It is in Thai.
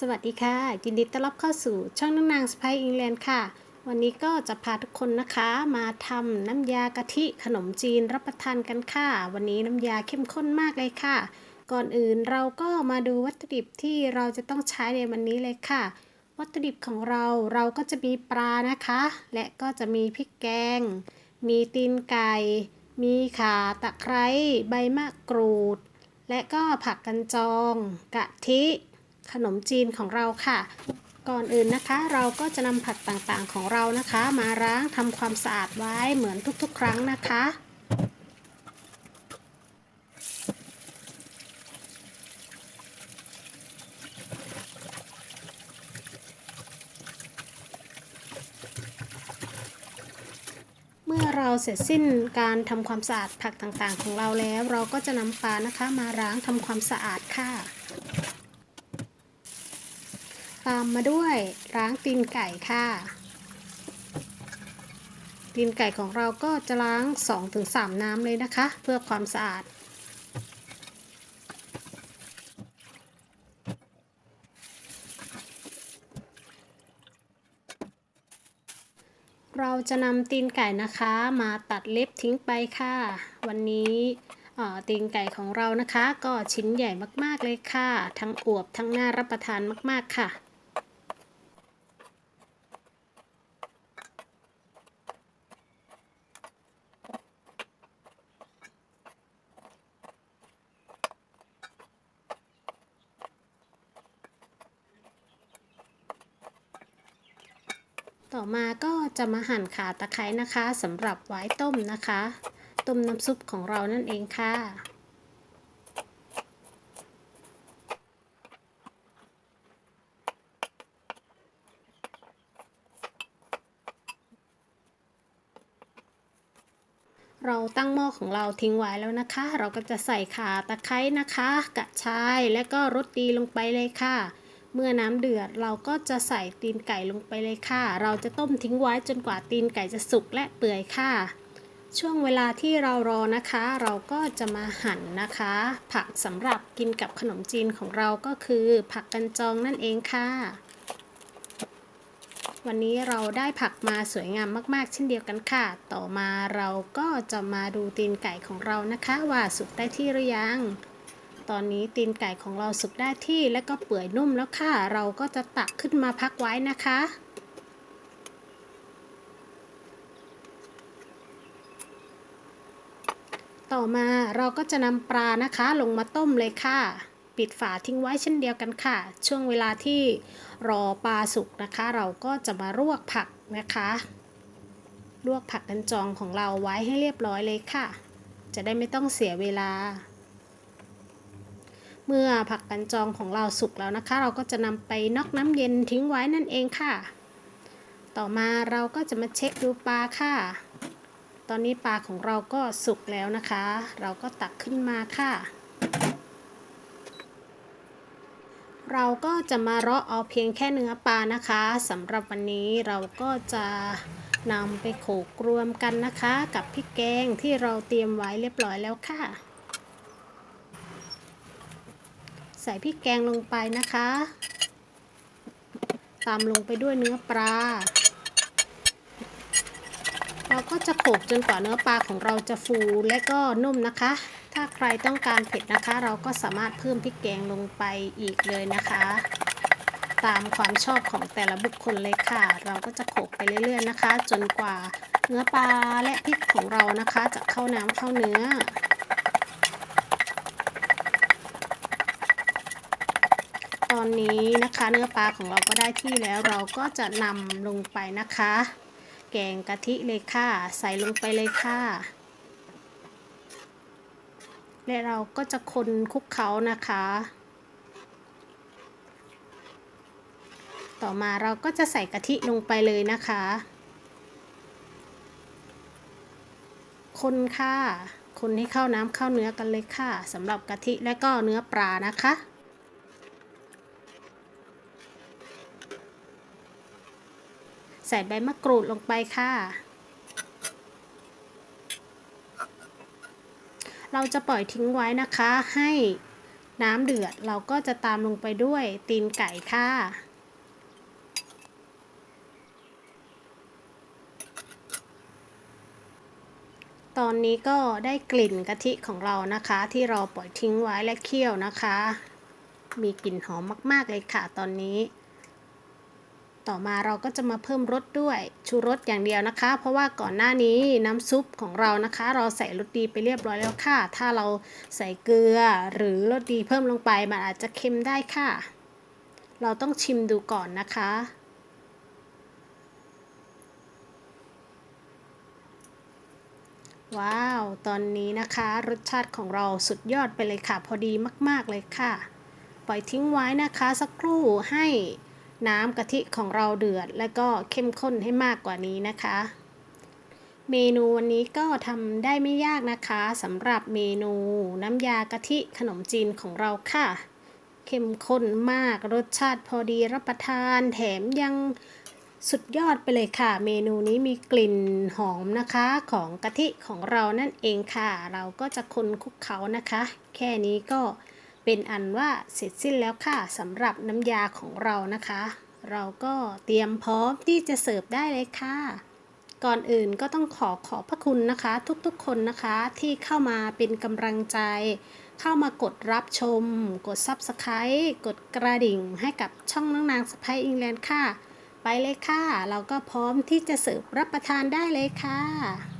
สวัสดีค่ะ ยินดีต้อนรับเข้าสู่ช่องน้องนางสไปอิงแลนด์ค่ะ วันนี้ก็จะพาทุกคนนะคะมาทำน้ำยากะทิขนมจีนรับประทานกันค่ะ วันนี้น้ำยาเข้มข้นมากเลยค่ะ ก่อนอื่นเราก็มาดูวัตถุดิบที่เราจะต้องใช้ในวันนี้เลยค่ะ วัตถุดิบของเราเราก็จะมีปลานะคะ และก็จะมีพริกแกง มีตีนไก่ มีข่าตะไคร้ใบมะกรูด และก็ผักกันจอง กะทิ ขนมจีนของเราค่ะ ก่อนอื่นนะคะ เราก็จะนำผักต่างๆของเรานะคะ มาล้างทำความสะอาดไว้เหมือนทุกๆ ครั้งนะคะเมื่อเราเสร็จสิ้นการทำความสะอาดผักต่างๆ ของเราแล้ว เราก็จะนำปลานะคะ มาล้างทำความสะอาดค่ะ ตามมาด้วยล้างตีนไก่ค่ะ ตีนไก่ของเราก็จะล้าง 2-3 น้ำเลยนะคะ เพื่อความสะอาดเราจะนำตีนไก่นะคะมาตัดเล็บทิ้งไปค่ะ วันนี้ตีนไก่ของเรานะคะ ก็ชิ้นใหญ่มากๆเลยค่ะ ทั้งอวบทั้งน่ารับประทานมากๆค่ะ ต่อมาก็จะมาหั่นขาตะไคร้นะคะสำหรับไว้ต้มนะคะ ต้มน้ำซุปของเรานั่นเองค่ะ เราตั้งหม้อของเราทิ้งไว้แล้วนะคะ เราก็จะใส่ขาตะไคร้นะคะ กระชายและก็รสดีลงไปเลยค่ะ เมื่อน้ำเดือดเราก็จะใส่ตีนไก่ลงไปเลยค่ะ เราจะต้มทิ้งไว้จนกว่าตีนไก่จะสุกและเปื่อยค่ะ ช่วงเวลาที่เรารอนะคะ เราก็จะมาหั่นนะคะ ผักสำหรับกินกับขนมจีนของเราก็คือ ผักกันจองนั่นเองค่ะ วันนี้เราได้ผักมาสวยงามมากๆ เช่นเดียวกันค่ะ ต่อมาเราก็จะมาดูตีนไก่ของเรานะคะ ว่าสุกได้ที่หรือยัง ตอนนี้ตีนไก่ของเราสุกได้ที่และก็เปื่อยนุ่มแล้วค่ะ เราก็จะตักขึ้นมาพักไว้นะคะ ต่อมาเราก็จะนำปลานะคะลงมาต้มเลยค่ะ ปิดฝาทิ้งไว้เช่นเดียวกันค่ะ ช่วงเวลาที่รอปลาสุกนะคะ เราก็จะมาลวกผักนะคะ ลวกผักกันจองของเราไว้ให้เรียบร้อยเลยค่ะ จะได้ไม่ต้องเสียเวลา เมื่อผักกันจองของเราสุกแล้วนะคะ เราก็จะนำไปนอกน้ำเย็นทิ้งไว้นั่นเองค่ะ ต่อมาเราก็จะมาเช็คดูปลาค่ะ ตอนนี้ปลาของเราก็สุกแล้วนะคะ เราก็ตักขึ้นมาค่ะ เราก็จะมาเลาะเอาเพียงแค่เนื้อปลานะคะสำหรับวันนี้เราก็จะนำไปโขลกรวมกันนะคะ กับพริกแกงที่เราเตรียมไว้เรียบร้อยแล้วค่ะ ใส่พริกแกงลงไปนะคะตามลงไปด้วยเนื้อปลา เราก็จะโขกจนกว่าเนื้อปลาของเราจะฟูและก็นุ่มนะคะ ถ้าใครต้องการเผ็ดนะคะ เราก็สามารถเพิ่มพริกแกงลงไปอีกเลยนะคะ ตามความชอบของแต่ละบุคคลเลยค่ะ เราก็จะโขกไปเรื่อยๆนะคะ จนกว่าเนื้อปลาและพริกของเรานะคะ จะเข้าน้ำเข้าเนื้อ อนนี้นะคะเนื้อปลาของเราก็ได้ที่แล้วเราก็จะนำลงไปนะคะ แกงกะทิเลยค่ะ ใส่ลงไปเลยค่ะ และเราก็จะคนคลุกเคล้านะคะ ต่อมาเราก็จะใส่กะทิลงไปเลยนะคะ คนค่ะ คนให้เข้าน้ำเข้าเนื้อกันเลยค่ะสำหรับกะทิและก็เนื้อปลานะคะ ใส่ใบมะกรูดลงไปค่ะ เราจะปล่อยทิ้งไว้นะคะให้น้ำเดือดเราก็จะตามลงไปด้วยตีนไก่ค่ะ ตอนนี้ก็ได้กลิ่นกะทิของเรานะคะ ที่เราปล่อยทิ้งไว้และเคี่ยวนะคะ มีกลิ่นหอมมาก ๆ เลยค่ะตอนนี้ ต่อมาเราก็จะมาเพิ่มรสด้วยชูรสอย่างเดียวนะคะ เพราะว่าก่อนหน้านี้น้ำซุปของเรานะคะ เราใส่รสดีไปเรียบร้อยแล้วค่ะ ถ้าเราใส่เกลือหรือรสดีเพิ่มลงไปมันอาจจะเค็มได้ค่ะ เราต้องชิมดูก่อนนะคะว้าว ตอนนี้นะคะรสชาติของเราสุดยอดไปเลยค่ะ พอดีมาก ๆ เลยค่ะ ปล่อยทิ้งไว้นะคะสักครู่ให้ น้ำกะทิของเราเดือด และก็เข้มข้นให้มากกว่านี้นะคะ เมนูวันนี้ก็ทำได้ไม่ยากนะคะสำหรับเมนูน้ำยากะทิขนมจีนของเราค่ะ เข้มข้นมากรสชาติพอดีรับประทานแถมยังสุดยอดไปเลยค่ะ เมนูนี้มีกลิ่นหอมนะคะของกะทิของเรานั่นเองค่ะ เราก็จะคนคุกเขานะคะ แค่นี้ก็ เป็นอันว่าเสร็จสิ้นแล้วค่ะสำหรับน้ำยาของเรานะคะ เราก็เตรียมพร้อมที่จะเสิร์ฟได้เลยค่ะ ก่อนอื่นก็ต้องขอขอบพระคุณนะคะ ทุกๆคนนะคะที่เข้ามาเป็นกำลังใจ เข้ามากดรับชม กด Subscribe กดกระดิ่งให้กับช่องน้องนางสไปอิงแลนด์ค่ะ ไปเลยค่ะ เราก็พร้อมที่จะเสิร์ฟรับประทานได้เลยค่ะ